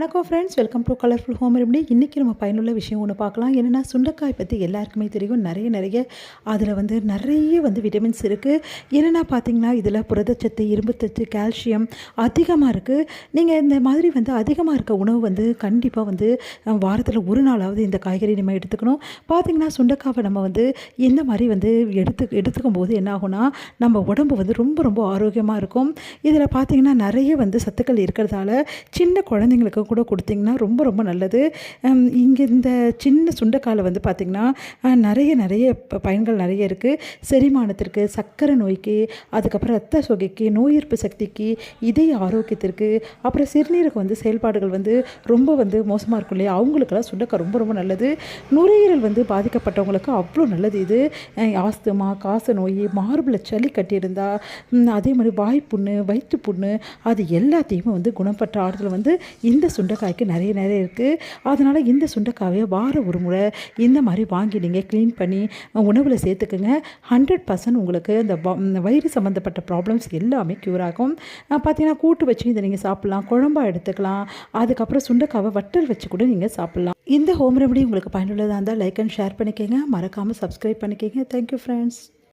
வணக்கம் friends welcome to colourful home remedy இன்றைக்கி நம்ம பயனுள்ள விஷயம் ஒன்று பார்க்கலாம். என்னென்னா சுண்டக்காய் பற்றி எல்லாருக்குமே தெரியும். நிறைய நிறைய அதில் வந்து நிறைய வந்து விட்டமின்ஸ் இருக்குது என்னென்னா பார்த்தீங்கன்னா இதில் புரதச்சத்து இரும்புத்தத்து கால்சியம் அதிகமாக இருக்குது நீங்கள் இந்த மாதிரி வந்து அதிகமாக இருக்க உணவு வந்து கண்டிப்பாக வந்து வாரத்தில் ஒரு நாளாவது இந்த காய்கறி நம்ம எடுத்துக்கணும். பார்த்தீங்கன்னா சுண்டக்காவை நம்ம வந்து இந்த மாதிரி வந்து எடுத்து எடுத்துக்கும் போது என்ன ஆகும்னா நம்ம உடம்பு வந்து ரொம்ப ரொம்ப ஆரோக்கியமாக இருக்கும். இதில் பார்த்தீங்கன்னா நிறைய வந்து சத்துக்கள் இருக்கிறதால சின்ன குழந்தைங்களுக்கு கூட கொடுத்தீங்கன்னா ரொம்ப ரொம்ப நல்லது. இங்கே இந்த சின்ன சுண்டைக்காலை வந்து பார்த்திங்கன்னா நிறைய நிறைய ப- பயன்கள் நிறைய இருக்குது செரிமானத்திற்கு சர்க்கரை நோய்க்கு அதுக்கப்புறம் ரத்த சொகைக்கு நோய் எதிர்ப்பு சக்திக்கு இதய ஆரோக்கியத்திற்கு அப்புறம் சிறுநீரக வந்து செயல்பாடுகள் வந்து ரொம்ப வந்து மோசமாக இருக்கும் இல்லையா? அவங்களுக்கெல்லாம் சுண்டைக்காய் ரொம்ப ரொம்ப நல்லது. நுரையீரல் வந்து பாதிக்கப்பட்டவங்களுக்கு அவ்வளோ நல்லது இது. ஆஸ்துமா காச நோய் மார்பில் சளி கட்டியிருந்தால் அதே மாதிரி வாய்ப்புண்ணு வயிற்று புண்ணு அது எல்லாத்தையுமே வந்து குணப்பட்ட ஆறுதல் வந்து இந்த சுண்டைக்காய்க்கு நிறைய நிறைய இருக்குது அதனால் இந்த சுண்டைக்காயை வாரம் ஒரு முறை இந்த மாதிரி வாங்கி நீங்கள் க்ளீன் பண்ணி உணவில் சேர்த்துக்குங்க. ஹண்ட்ரட் பர்சன்ட் உங்களுக்கு இந்த வ- வயிறு சம்மந்தப்பட்ட ப்ராப்ளம்ஸ் எல்லாமே க்யூர் ஆகும். பார்த்தீங்கன்னா கூட்டு வச்சு இதை நீங்கள் சாப்பிட்லாம். குழம்பா எடுத்துக்கலாம். அதுக்கப்புறம் சுண்டைக்காவை வட்டல் வச்சு கூட நீங்கள் சாப்பிட்லாம். இந்த ஹோம் ரெமடி உங்களுக்கு பயனுள்ளதாக இருந்தால் லைக் அண்ட் ஷேர் பண்ணிக்கோங்க. மறக்காமல் சப்ஸ்கிரைப் பண்ணிக்கோங்க. Thank you friends